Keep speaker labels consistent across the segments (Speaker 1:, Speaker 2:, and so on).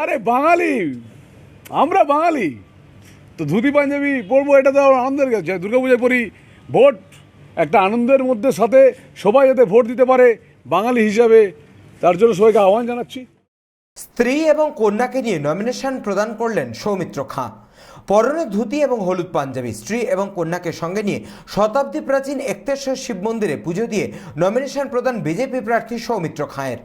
Speaker 1: আরে বাঙালি, আমরা বাঙালি। তো ধুতি পাঞ্জাবি পরবো, এটা তো আনন্দের কাছে দুর্গাপূজায় পড়ি ভোট, একটা আনন্দের মধ্যে সাথে সবাই যাতে ভোট দিতে পারে, বাঙালি হিসাবে। তার জন্য সবাইকে আহ্বান জানাচ্ছি।
Speaker 2: স্ত্রী এবং কন্যাকে নিয়ে নমিনেশন প্রদান করলেন সৌমিত্র খাঁ। পরনে ধুতি এবং হলুদ পাঞ্জাবি। স্ত্রী এবং কন্যাকে সঙ্গে নিয়ে শতাব্দী প্রাচীন একতেশ্বর শিব মন্দিরে পুজো দিয়ে নমিনেশন প্রদান বিজেপি প্রার্থী সৌমিত্র খাঁয়ের।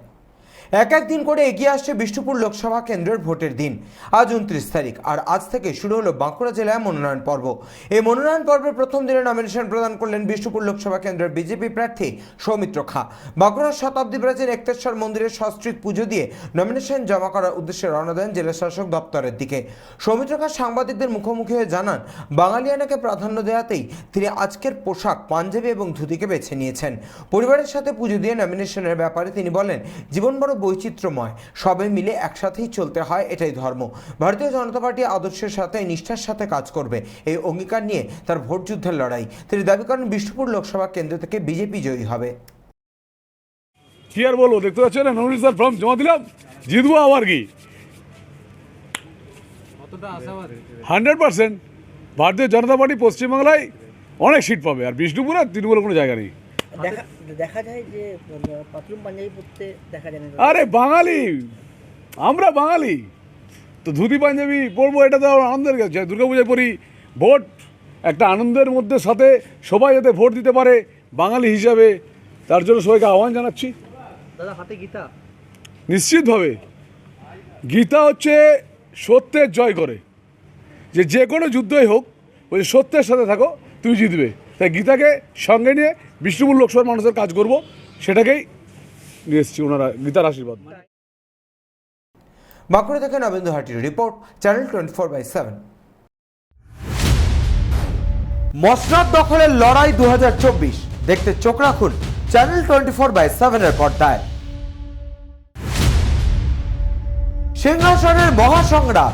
Speaker 2: এক এক দিন করে এগিয়ে আসছে বিষ্ণুপুর লোকসভা কেন্দ্রের ভোটের দিন। আজ উনত্রিশ তারিখ, আর আজ থেকে শুরু হলো বাঁকুড়া জেলায় মনোনয়ন পর্ব। এই মনোনয়ন পর্বের প্রথম দিনে নমিনেশন প্রদান করলেন বিষ্ণুপুর লোকসভা কেন্দ্রের বিজেপি প্রার্থী সৌমিত্র খাঁ। বাঁকুড়ার শতাব্দী প্রাচীন একতেশ্বর মন্দিরের সস্ত্রীক পুজো দিয়ে নমিনেশন জমা করার উদ্দেশ্যে রওনা দেন জেলা শাসক দপ্তরের দিকে। সৌমিত্র খাঁ সাংবাদিকদের মুখোমুখি হয়ে জানান, বাঙালিয়ানাকে প্রাধান্য দেওয়াতেই তিনি আজকের পোশাক, পাঞ্জাবি এবং ধুতিকে বেছে নিয়েছেন। পরিবারের সাথে পুজো দিয়ে নমিনেশনের ব্যাপারে তিনি বলেন জীবন বড় বৈচিত্র্যময়। সবাই মিলে একসাথেই চলতে হয় এটাই ধর্ম। ভারতীয় জনতা পার্টি আদর্শের সাথে, নিষ্ঠার সাথে কাজ করবে। এই অঙ্গীকার নিয়ে তার ভোট যুদ্ধের লড়াই। তিনি দাবি করেন বিষ্ণুপুর লোকসভা কেন্দ্র থেকে বিজেপি জয়ী হবে।
Speaker 1: কি আর বলব, দেখতে পাচ্ছেন? নমিনেশন ফর্ম জমা দিলাম। জিতবো আবার কি? Hundred percent. Bharatiya Janata Party পশ্চিমবাংলায় অনেক সিট পাবে, আর বিষ্ণুপুরে তৃণমূলের কোনো জায়গা নেই।
Speaker 3: দেখা দেখা যায় যে পাঞ্জাবি পরতে দেখা যায় না।
Speaker 1: আরে বাঙালি! আমরা বাঙালি! তো ধুতি পাঞ্জাবি পরবো এটা তো আমার আনন্দের কাছে দুর্গাপূজায় পরি ভোট একটা আনন্দের মধ্যে সাথে সবাই যাতে ভোট দিতে পারে বাঙালি হিসাবে। তার জন্য সবাইকে আহ্বান জানাচ্ছি।
Speaker 3: দাদা হাতে গীতা?
Speaker 1: নিশ্চিতভাবে। গীতা হচ্ছে সত্যের জয় করে। যে যে কোনো যুদ্ধই হোক ওই সত্যের সাথে থাকো তুমি জিতবে। তাই গীতাকে সঙ্গে নিয়ে বিষ্ণুপুর লোকসভার মানুষের কাজ করব, সেটাকেই নিয়ে এসেছি ওনারা, গীতার আশীর্বাদ।
Speaker 2: বাঁকুড়া থেকে Nabendu হাটির report, channel twenty four by seven. মসনাদ দখলের লড়াই দু হাজার চব্বিশ। দেখতে চোখ রাখুন চ্যানেল টোয়েন্টি ফোর বাই সেভেনের পর্দায়। সিংহাসনের মহাসংগ্রাম